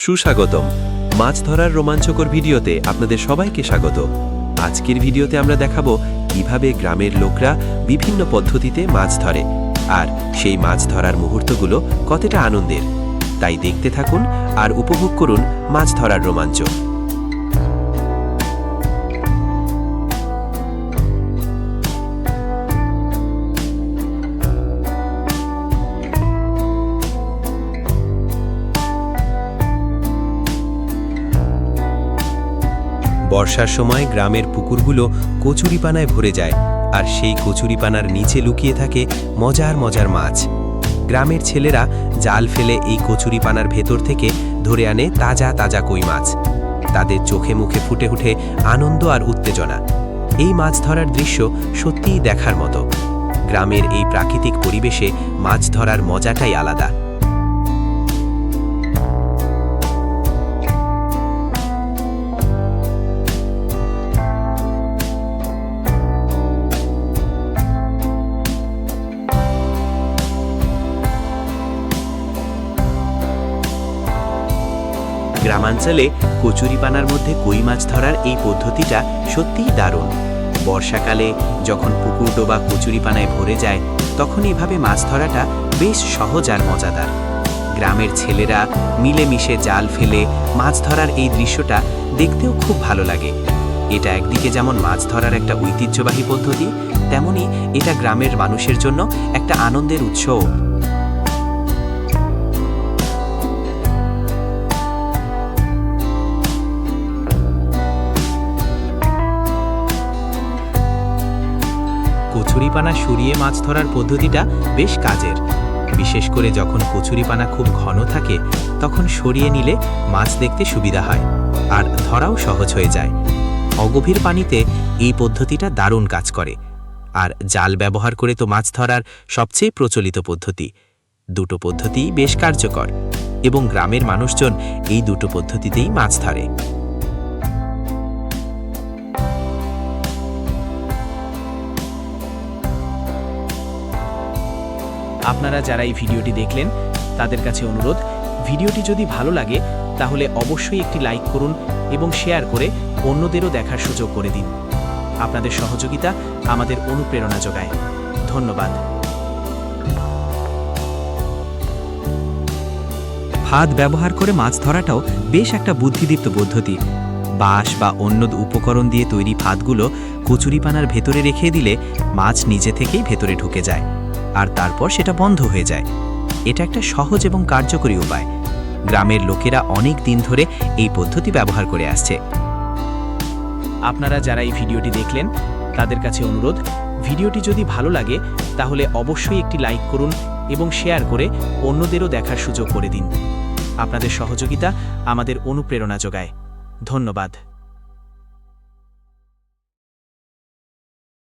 সুস্বাগতম। মাছ ধরার রোমাঞ্চকর ভিডিওতে আপনাদের সবাইকে স্বাগত। আজকের ভিডিওতে আমরা দেখাবো কীভাবে গ্রামের লোকরা বিভিন্ন পদ্ধতিতে মাছ ধরে আর সেই মাছ ধরার মুহূর্তগুলো কতটা আনন্দের। তাই দেখতে থাকুন আর উপভোগ করুন মাছ ধরার রোমাঞ্চ। বর্ষার সময় গ্রামের পুকুরগুলো কচুরিপানায় ভরে যায় আর সেই কচুরিপানার নিচে লুকিয়ে থাকে মজার মজার মাছ। গ্রামের ছেলেরা জাল ফেলে এই কচুরিপানার ভেতর থেকে ধরে আনে তাজা তাজা কই মাছ। তাদের চোখে মুখে ফুটে উঠে আনন্দ আর উত্তেজনা। এই মাছ ধরার দৃশ্য সত্যিই দেখার মতো। গ্রামের এই প্রাকৃতিক পরিবেশে মাছ ধরার মজাটাই আলাদা। গ্রামাঞ্চলে কচুরিপানার মধ্যে কই মাছ ধরার এই পদ্ধতিটা সত্যিই দারুণ। বর্ষাকালে যখন পুকুর ডোবা কচুরিপানায় ভরে যায়, তখন এভাবে মাছ ধরাটা বেশ সহজ আর মজাদার। গ্রামের ছেলেরা মিলেমিশে জাল ফেলে মাছ ধরার এই দৃশ্যটা দেখতেও খুব ভালো লাগে। এটা একদিকে যেমন মাছ ধরার একটা ঐতিহ্যবাহী পদ্ধতি, তেমনি এটা গ্রামের মানুষের জন্য একটা আনন্দের উৎসও। কচুরিপানা সরিয়ে মাছ ধরার পদ্ধতিটা বেশ কাজের। বিশেষ করে যখন কচুরিপানা খুব ঘন থাকে, তখন সরিয়ে নিলে মাছ দেখতে সুবিধা হয় আর ধরাও সহজ হয়ে যায়। অগভীর পানিতে এই পদ্ধতিটা দারুণ কাজ করে। আর জাল ব্যবহার করে তো মাছ ধরার সবচেয়ে প্রচলিত পদ্ধতি। দুটো পদ্ধতিই বেশ কার্যকর এবং গ্রামের মানুষজন এই দুটো পদ্ধতিতেই মাছ ধরে। আপনারা যারা এই ভিডিওটি দেখলেন, তাদের কাছে অনুরোধ, ভিডিওটি যদি ভালো লাগে, তাহলে অবশ্যই একটি লাইক করুন এবং শেয়ার করে অন্যদেরও দেখার সুযোগ করে দিন। আপনাদের সহযোগিতা আমাদের অনুপ্রেরণা যোগায়। ধন্যবাদ। ফাঁদ ব্যবহার করে মাছ ধরাটাও বেশ একটা বুদ্ধিদীপ্ত পদ্ধতি। বাঁশ বা অন্য উপকরণ দিয়ে তৈরি ফাঁদগুলো কচুরিপানার ভেতরে রেখে দিলে মাছ নিজে থেকেই ভেতরে ঢুকে যায়। আর তারপর সেটা বন্ধ হয়ে যায়। এটা একটা সহজ এবং কার্যকরী উপায়। গ্রামের লোকেরা অনেক দিন ধরে এই পদ্ধতি ব্যবহার করে আসছে। আপনারা যারা এই ভিডিওটি দেখলেন, তাদের কাছে অনুরোধ, ভিডিওটি যদি ভালো লাগে, তাহলে অবশ্যই একটি লাইক করুন এবং শেয়ার করে অন্যদেরও দেখার সুযোগ করে দিন। আপনাদের সহযোগিতা আমাদের অনুপ্রেরণা যোগায়। ধন্যবাদ।